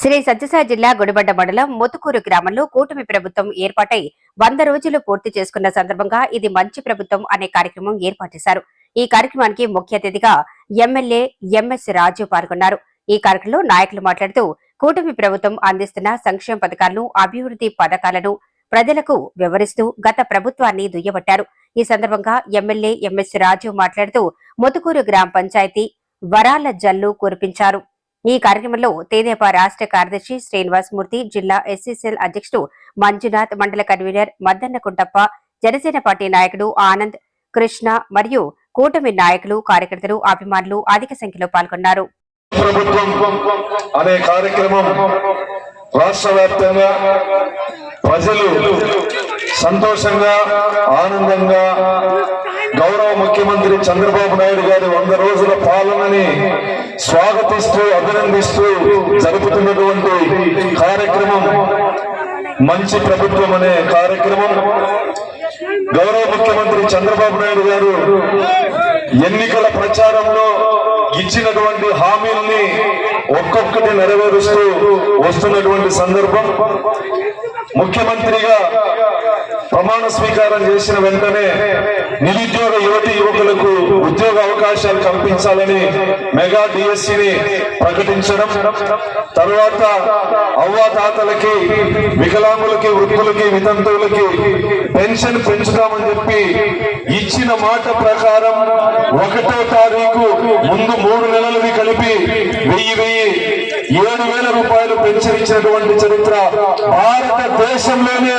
శ్రీ సత్యసాయి జిల్లా గుడిబండ మండలం ముతుకూరు గ్రామంలో కూటమి ప్రభుత్వం ఏర్పాటై వంద రోజులు పూర్తి చేసుకున్న సందర్భంగా ఇది మంచి ప్రభుత్వం అనే కార్యక్రమం ఏర్పాటు చేశారు. ఈ కార్యక్రమానికి ముఖ్య అతిథిగా ఎమ్మెల్యే ఎంఎస్ రాజు పాల్గొన్నారు. ఈ కార్యక్రమంలో నాయకులు మాట్లాడుతూ కూటమి ప్రభుత్వం అందిస్తున్న సంక్షేమ పథకాలను అభివృద్ధి పథకాలను ప్రజలకు వివరిస్తూ గత ప్రభుత్వాన్ని దుయ్యబట్టారు. ఈ సందర్భంగా ఎమ్మెల్యే ఎంఎస్ రాజు మాట్లాడుతూ ముతుకూరు గ్రామ పంచాయతీ వరాల జల్లు కురిపించారు. ఈ కార్యక్రమంలో తేదేపా రాష్ట్ర కార్యదర్శి శ్రీనివాసమూర్తి జిల్లా ఎస్సీసీఎల్ అధ్యక్షుడు మంజునాథ్ మండల కన్వీనర్ మద్దన్న కుంటప్ప జనసేన పార్టీ నాయకుడు ఆనంద్ కృష్ణ మరియు కూటమి నాయకులు కార్యకర్తలు అభిమానులు అధిక సంఖ్యలో పాల్గొన్నారు. అనే కార్యక్రమం రాష్ట్ర వ్యాప్తంగా ప్రజలు సంతోషంగా ఆనందంగా గౌరవ ముఖ్యమంత్రి చంద్రబాబు నాయుడు గారి వంద రోజుల పాలనని స్వాగతిస్తూ అభినందిస్తూ జరుపుతున్నటువంటి కార్యక్రమం మంచి ప్రభుత్వం అనే కార్యక్రమం. గౌరవ ముఖ్యమంత్రి చంద్రబాబు నాయుడు గారు ఎన్నికల ప్రచారంలో ఇచ్చినటువంటి హామీల్ని ఒక్కొక్కటి నెరవేరుస్తూ వస్తున్నటువంటి సందర్భం. ముఖ్యమంత్రిగా ప్రమాణ స్వీకారం చేసిన వెంటనే నిరుద్యోగ ఉద్యోగ అవకాశాలు కల్పించాలని మెగా డిఎస్సిని ప్రకటించడం తర్వాత అవ్వాతాతలకి వికలాంగులకి వృద్ధులకి వితంతువులకి పెన్షన్ పెంచుతామని చెప్పి ఇచ్చిన మాట ప్రకారం ఒకటో తారీఖు ముందు మూడు నెలలది కలిపి వెయ్యి వెయ్యి ఏడు వేల రూపాయలు పెన్షన్ ఇచ్చినటువంటి చరిత్ర భారతదేశంలోనే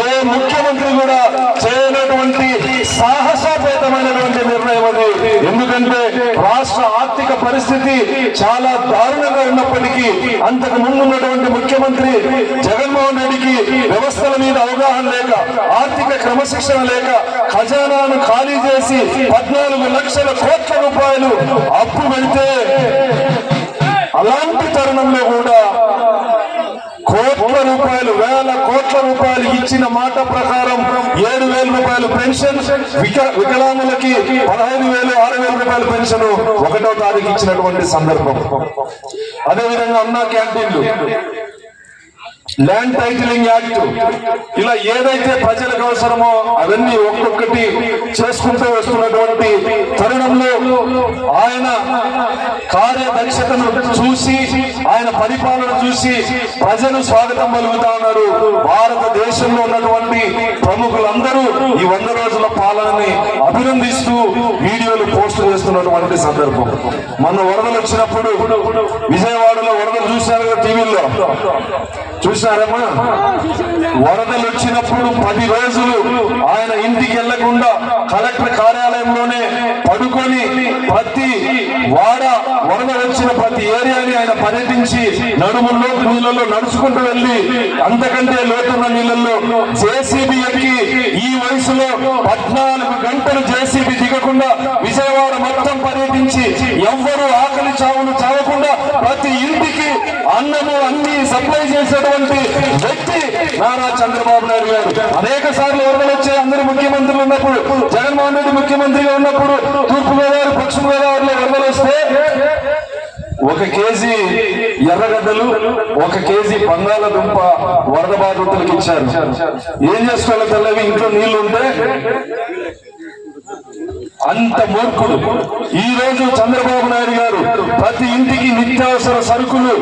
ఏ ముఖ్యమంత్రి కూడా చేయనటువంటి సాహసోపేతమైనటువంటి నిర్ణయం అది. ఎందుకంటే రాష్ట్ర ఆర్థిక పరిస్థితి చాలా దారుణంగా ఉన్నప్పటికీ అంతకు ముందు ఉన్నటువంటి ముఖ్యమంత్రి జగన్మోహన్ రెడ్డికి వ్యవస్థల మీద అవగాహన లేక ఆర్థిక క్రమశిక్షణ లేక ఖజానాను ఖాళీ చేసి పద్నాలుగు లక్షల కోట్ల రూపాయలు అప్పు పెడితే అలాంటి తరుణంలో కూడా కోట్ల రూపాయలు వేల కోట్ల రూపాయలు ఇచ్చిన మాట ప్రకారం ఏడు వేల రూపాయలు పెన్షన్ వికలాంగులకి పదహైదు వేలు ఆరు వేల రూపాయల పెన్షన్ ఒకటో తారీఖు ఇచ్చినటువంటి సందర్భం. అదేవిధంగా అన్నా క్యాంటీన్లు. ల్యాండ్ టైటిలింగ్ యాక్ట్ ఇలా ఏదైతే ప్రజలకు అవసరమో అవన్నీ ఒక్కొక్కటి చేసుకుంటూ వస్తున్నటువంటి తరుణంలో ఆయన కార్యదక్షతను చూసి ఆయన పరిపాలన చూసి ప్రజలు స్వాగతం పలుకుతా ఉన్నారు. భారతదేశంలో ఉన్నటువంటి ప్రముఖులందరూ ఈ వంద రోజుల పాలనని అభినందిస్తూ వీడియోలు పోస్ట్ చేస్తున్నటువంటి సందర్భం. మొన్న వరదలు వచ్చినప్పుడు విజయవాడలో వరదలు చూశారు కదా చూసి చూసారమ్మా వరదలు వచ్చినప్పుడు పది రోజులు ఆయన ఇంటికి వెళ్ళకుండా కలెక్టర్ కార్యాలయంలోనే పడుకొని ప్రతి వాడ వరద వచ్చిన ప్రతి ఏరియాని ఆయన పర్యటించి నడుముల్లో నీళ్ళలో నడుచుకుంటూ వెళ్ళి అంతకంటే లోతున్న నీళ్ళల్లో జేసీబీ ఎక్కి ఈ వయసులో పద్నాలుగు గంటలు జేసీబీ దిగకుండా విజయవాడ మొత్తం పర్యటించి ఎవ్వరూ ఆకలి చావులు చావకుండా ప్రతి ఇంటికి అన్నము అన్ని సప్లై చేసేటువంటి వ్యక్తి నారా చంద్రబాబు నాయుడు గారు. అనేక సార్లు వరదలు వచ్చే అందరు ముఖ్యమంత్రులు ఉన్నప్పుడు జగన్మోహన్ రెడ్డి ముఖ్యమంత్రిగా ఉన్నప్పుడు తూర్పు గోదావరి పశ్చిమ గోదావరిలో వరదలు వస్తే ఒక కేజీ ఎర్రగడ్డలు ఒక కేజీ బంగాళదుంప వరద బాధితులకు ఇచ్చారు. ఏం చేసుకోవాలి తెల్లవి? ఇంట్లో నీళ్ళు ఉంటే అంత మూర్ఖుడు. ఈ రోజు చంద్రబాబు నాయుడు గారు ప్రతి ఇంటికి నిత్యావసర సరుకులు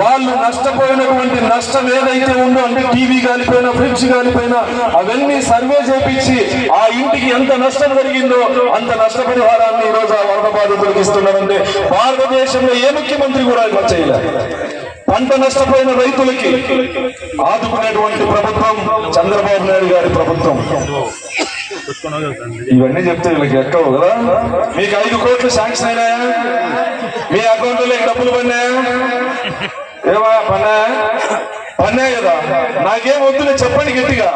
వాళ్ళు నష్టపోయినటువంటి నష్టం ఏదైతే ఉందో అంటే టీవీ కానిపోయినా ఫ్రిడ్జ్ కానిపోయినా అవన్నీ సర్వే చేపించి ఆ ఇంటికి ఎంత నష్టం జరిగిందో అంత నష్టపరిహారాన్ని ఈ రోజు ఆ వరద బాధితులకు ఇస్తున్నారంటే భారతదేశంలో ఏ ముఖ్యమంత్రి కూడా ఇలా చేయలేదు పంట నష్టపోయిన రైతులకి ఆదుకునేటువంటి ప్రభుత్వం చంద్రబాబు నాయుడు గారి ప్రభుత్వం. ఇవన్నీ చెప్తే వీళ్ళకి ఎక్కవు కదా? మీకు ఐదు కోట్లు శాంక్షన్ అయినాయా? మీ అకౌంట్లో డబ్బులు పడినాయా? ఏమా పన్నా పన్నా కదా. నాకేం వద్దులే చెప్పండి గట్టిగా.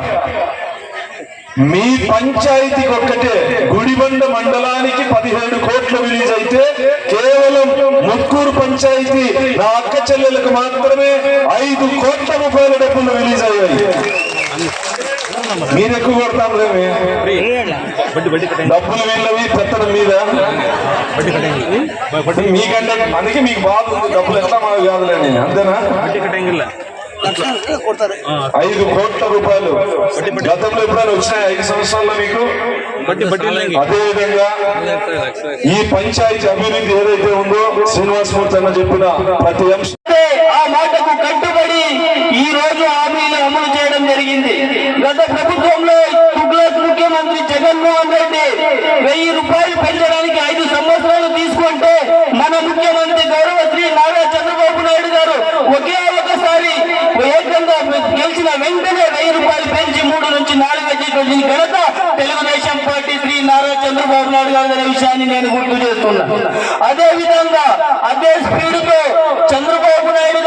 మీ పంచాయతీకి ఒక్కటే గుడిబండ మండలానికి పదిహేడు కోట్లు రిలీజ్ అయితే కేవలం ముక్కూరు పంచాయతీ నా అక్క చెల్లెలకు మాత్రమే ఐదు కోట్ల రూపాయల డబ్బులు రిలీజ్ అయ్యాయి. మీరు ఎక్కువ కొడతాం డబ్బులు వీళ్ళవి పెత్తడం మీద. మీకంటే అందుకే మీకు బాగుంది డబ్బులు ఎంత మాకు కాదులేండి అంతేనా? ఐదు కోట్ల రూపాయలు. గతంలో ఎప్పుడైనా వచ్చినాయి? ఐదు సంవత్సరాల్లో మీకు? బట్టి బట్టి అదే విధంగా ఈ పంచాయతీ అభివృద్ధి ఏదైతే ఉందో శ్రీనివాసమూర్తి అన్న చెప్పిన ప్రతి అంశం. ఆ మాటకు కట్టుబడి ఈ రోజు హామీలు అమలు చేయడం జరిగింది. గత ప్రభుత్వంలో తుగ్లక్ ముఖ్యమంత్రి జగన్మోహన్ రెడ్డి వెయ్యి రూపాయలు పెంచడానికి ఐదు సంవత్సరాలు తీసుకుంటే మన ముఖ్యమంత్రి గౌరవ శ్రీ నారా చంద్రబాబు నాయుడు గారు ఒకే ఒకసారి ఏకంగా గెలిచిన వెంటనే వెయ్యి రూపాయలు పెంచి మూడు నుంచి నాలుగు వచ్చేటువంటి ఘనత తెలుగుదేశం పార్టీ శ్రీ నారా చంద్రబాబు నాయుడు గారు అనే విషయాన్ని నేను గుర్తు చేస్తున్నా. అదే విధంగా అదే స్పీడ్తో చంద్రబాబు నాయుడు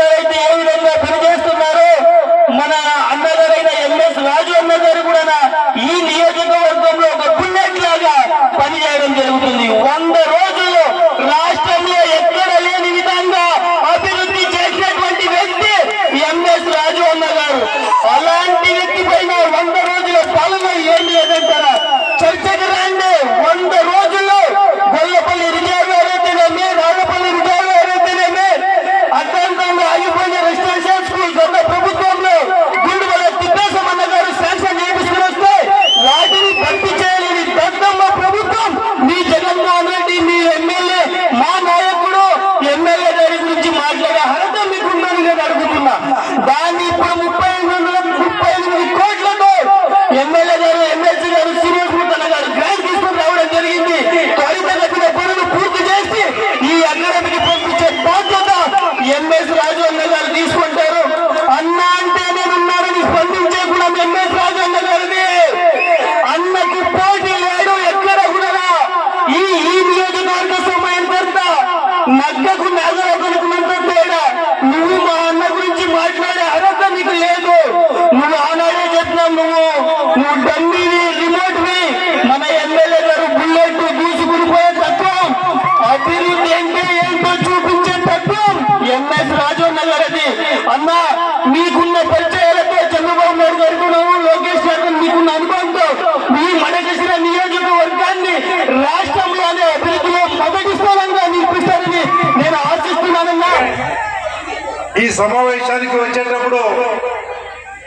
సమావేశానికి వచ్చేటప్పుడు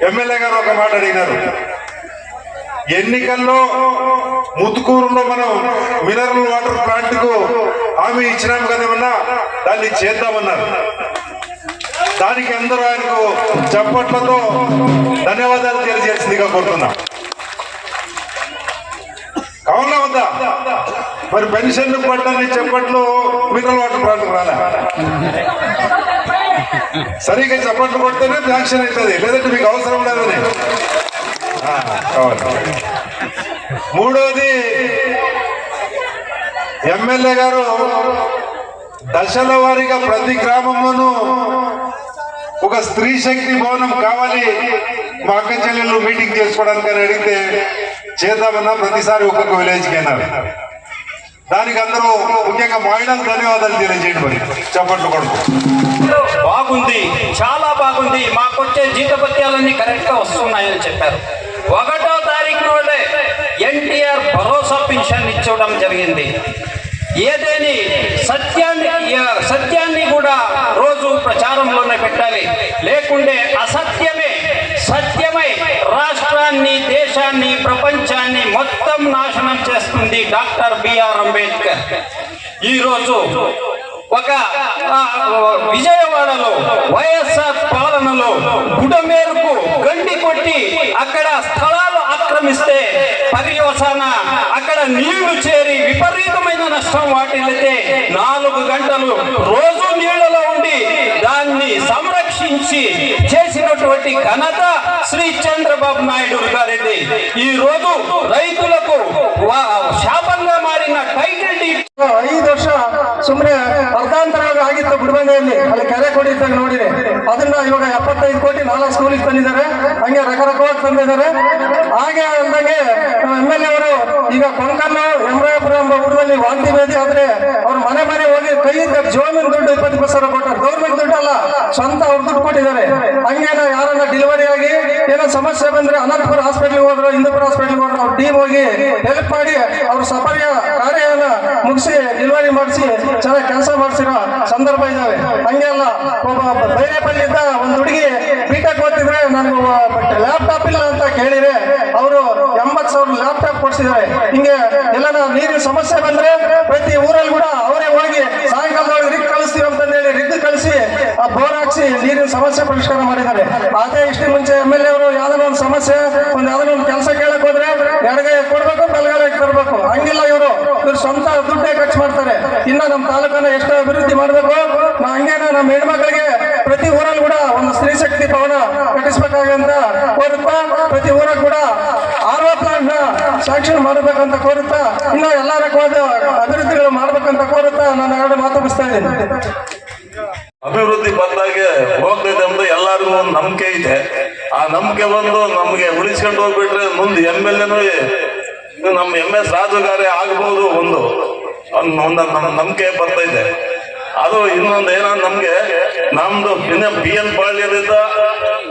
ఎమ్మెల్యే గారు ఒక మాట అడిగినారు. ఎన్నికల్లో ముత్తుకూరులో మనం మినరల్ వాటర్ ప్లాంట్కు హామీ ఇచ్చినాం కదేమన్నా దాన్ని చేద్దామన్నారు. దానికి అందరూ ఆయనకు చప్పట్లతో ధన్యవాదాలు తెలియజేసిందిగా కోరుతున్నా. అవునా వద్దా? మరి పెన్షన్లు పడ్డాన్ని చెప్పట్లు మినరల్ వాటర్ ప్లాంట్ రాలే. సరిగ్గా చప్పట్లు కొడితేనే శాంక్షన్ అవుతుంది. లేదంటే మీకు అవసరం లేదని మూడోది ఎమ్మెల్యే గారు దశల వారీగా ప్రతి గ్రామంలోనూ ఒక స్త్రీ శక్తి భవనం కావాలి. మా అక్క చెల్లెళ్ళు మీటింగ్ చేసుకోవడానికి అని అడిగితే చేద్దామన్నా ప్రతిసారి ఒక్కొక్క విలేజ్కి అయినారు. దానికి అందరూ ముఖ్యంగా మహిళలు ధన్యవాదాలు తెలియజేయండి మరి చప్పట్లు కొడుకు బాగుంది చాలా బాగుంది. మాకొచ్చే జీతపత్యాలన్నీ కరెక్ట్గా వస్తున్నాయని చెప్పారు. ఒకటో తారీఖు నాడే ఎన్టీఆర్ భరోసా పింఛన్ ఇచ్చడం జరిగింది. ఏదేని సత్యాన్ని సత్యాన్ని కూడా రోజు ప్రచారంలోనే పెట్టాలి. లేకుంటే అసత్యమే సత్యమై రాష్ట్రాన్ని దేశాన్ని ప్రపంచాన్ని మొత్తం నాశనం చేస్తుంది డాక్టర్ బిఆర్ అంబేద్కర్. ఈరోజు ఒక విజయవాడలో వైఎస్ఆర్ పాలనలో గుడ మేరకు గండి కొట్టి అక్కడ స్థలాలు ఆక్రమిస్తే పర్యవసాన అక్కడ నీళ్ళు చేరి విపరీతమైన నష్టం వాటిల్లితే నాలుగు గంటలు రోజు నీళ్ళలో ఉండి దాన్ని సంరక్షించి చేసినటువంటి ఘనత శ్రీ చంద్రబాబు నాయుడు గారిది. ఈ రోజు రైతులకు శాపంగా మారిన టైటిల్ ఐదు వర్ష సుమ్రే ಗುಡಿಬಂಡೆಯಲ್ಲಿ ಅಲ್ಲಿ ಕೆರೆ ಕೊಡಿದ್ದಾಗ ನೋಡಿದೆ. ಅದನ್ನ ಇವಾಗ ಎಪ್ಪತ್ತೈದು ಕೋಟಿ ನಾಲ್ಕು ಸ್ಕೂಲಿಗೆ ತಂದಿದ್ದಾರೆ. ಹಂಗೆ ರಕರಕವಾಗಿ ತಂದಿದ್ದಾರೆ. ಹಾಗೆ ಅಂದಂಗೆ ಎಂ ಎಲ್ ಎ ಅವರು ಈಗ ಕೊಂಕಣ್ಣ ಯಮರಾಯಪುರ ಎಂಬ ಊರಲ್ಲಿ ವಾಂತಿ ಬೇದಿ ಆದ್ರೆ ಅವ್ರ ಮನೆ ಮನೆ ಹೋಗಿ ಕೈ ಜೋಮಿನ ದುಡ್ಡು ಇಪ್ಪತ್ತು ಇಪ್ಪತ್ತು ಸಾವಿರ ಕೊಟ್ಟಾರೆ ಗೌರ್ಮೆಂಟ್ ದುಡ್ಡು ಅಲ್ಲ, ಸ್ವಂತ ಅವ್ರು ದುಡ್ಡು ಕೊಟ್ಟಿದ್ದಾರೆ. ಹಂಗೇನ ಯಾರನ್ನ ಡೆಲಿವರಿ ಆಗಿ ಏನೋ ಸಮಸ್ಯೆ ಬಂದ್ರೆ ಅನಂತಪುರ ಹಾಸ್ಪಿಟ್ಲಿಗೆ ಹೋದ್ರು ಹಿಂದೂಪುರ ಹಾಸ್ಪಿಟ್ಲಿಗೆ ಹೋದ್ರು, ಅವ್ರ ಟೀಮ್ ಹೋಗಿ ಹೆಲ್ಪ್ ಮಾಡಿ ಅವ್ರ ಸಫರ್ಯ ಕಾರ್ಯನ ಮುಗಿಸಿ ಡೆಲಿವರಿ ಮಾಡಿಸಿ, ಚೆನ್ನಾಗಿ ಕೆಲಸ ಮಾಡಿಸಿರೋ ಸಂದರ್ಭ ಇದಾವೆ. ಹಂಗೆಲ್ಲ ಒಬ್ಬ ಬೈರೇಪಲ್ಲಿದ್ದ ಒಂದು ಹುಡುಗಿ ಬೀಟಕ್ ಓದ್ತಿದ್ರೆ ನನಗೆ ಲ್ಯಾಪ್ಟಾಪ್ ಇಲ್ಲ ಅಂತ ಕೇಳಿದ್ರೆ ಅವರು ಎಂಬತ್ ಸಾವಿರ ಲ್ಯಾಪ್ಟಾಪ್ ಕೊಡ್ಸಿದ್ದಾರೆ. ಹಿಂಗೆ ಎಲ್ಲ ನೀರಿನ ಸಮಸ್ಯೆ ಬಂದ್ರೆ ಪ್ರತಿ ಊರಲ್ಲಿ ಕೂಡ ಅವರೇ ಹೋಗಿ ಸಾಯಂಕಾಲದೊಳಗೆ ರಿಗ್ ಕಳಿಸ್ತೀವಿ ಅಂತಂದೇಳಿ ರಿಗ್ ಕಳಿಸಿ ಆ ಬೋರ್ ಹಾಕ್ಸಿ ನೀರಿನ ಸಮಸ್ಯೆ ಪರಿಷ್ಕಾರ ಮಾಡಿದ್ದಾರೆ. ಅದೇ ಇಷ್ಟು ಮುಂಚೆ ಎಂ ಎಲ್ ಎ ಅವರು ಯಾವ್ದಾರ ಒಂದು ಸಮಸ್ಯೆ, ಒಂದು ಯಾವ್ದಾರ ಒಂದು ಕೆಲಸ ಇನ್ನ ನಮ್ಮ ತಾಲೂಕನ್ನ ಎಷ್ಟು ಅಭಿವೃದ್ಧಿ ಮಾಡಬೇಕು. ನಾ ಹಂಗೇನ ನಮ್ಮ ಹೆಣ್ಮಕ್ಳಿಗೆ ಪ್ರತಿ ಊರಲ್ಲಿ ಕೂಡ ಒಂದು ಸ್ತ್ರೀ ಶಕ್ತಿ ಭವನ ಕಟ್ಟಿಸ್ಬೇಕಾಗಂತ ಕೋರುತ್ತಾ, ಪ್ರತಿ ಊರ ಕೂಡ ಆರ್ವ ಪ್ಲಾಂಟ್ನ ಸ್ಯಾಂಕ್ಷನ್ ಮಾಡಬೇಕಂತ ಕೋರುತ್ತಾ, ಇನ್ನ ಎಲ್ಲಾ ರಕವಾದ ಅಭಿವೃದ್ಧಿಗಳು ಮಾಡ್ಬೇಕಂತ ಕೋರುತ್ತಾ ನಾನು ಎರಡು ಮಾತು ಮುಗಿಸ್ತಾ ಇದ್ದೀನಿ. ಅಭಿವೃದ್ಧಿ ಬಂದಾಗೆ ಹೋಗ್ತೈತೆ ಅಂತ ಎಲ್ಲಾರ್ಗು ಒಂದು ನಂಬಿಕೆ ಇದೆ. ಆ ನಂಬಿಕೆ ಬಂದು ನಮ್ಗೆ ಉಳಿಸ್ಕೊಂಡು ಹೋಗ್ಬಿಟ್ರೆ ಮುಂದೆ ಎಂ ಎಲ್ ಎನೂ ನಮ್ಮ ಎಂ ಎಸ್ ರಾಜುಗಾರಿ ಆಗ್ಬಹುದು ಒಂದು. ಒಂದು ನಮ್ಮ ನಂಬಿಕೆ ಬರ್ತೈತೆ ಅದು ಇನ್ನೊಂದು ಏನೋ ನಮ್ಗೆ ನಮ್ದು ಇನ್ನ P N ಪಾಳ್ಯದಿಂದ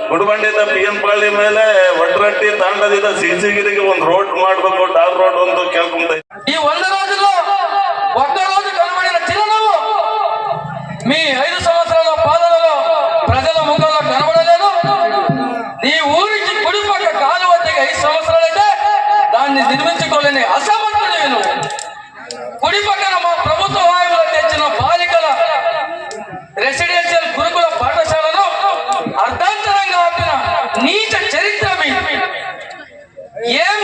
ಗುಡಿಬಂಡಿಯಿಂದ P N Palya ಮೇಲೆ ಒಡ್ರಟ್ಟಿ ತಾಂಡದಿಂದ ಸಿಸಿಗಿರಿಗೆ ಒಂದು ರೋಡ್ ಮಾಡ್ಬೇಕು ಟಾರ್ ರೋಡ್ ಅಂತ ಕೇಳ್ಕೊಂತ ఈ వంద రోజుల్లో ఒక్క రోజు కనబడిన చిరునవ్వు మీ ఐదు సంవత్సరాల పాలనలో ప్రజల ముఖంలో కనబడలేదు నీ ఊరికి కుడి పక్క కాలు వద్దకి ఐదు సంవత్సరాలైతే దాన్ని నిర్మించుకోలేని అసమర్థుడు నువ్వు కుడి పక్కన మా ప్రభుత్వ వాయువులో తెచ్చిన బాలికల రెసిడెన్షియల్ గురుకుల పాఠశాలను అర్ధాంతరంగా ఆపిన నీచ చరిత్ర ఏం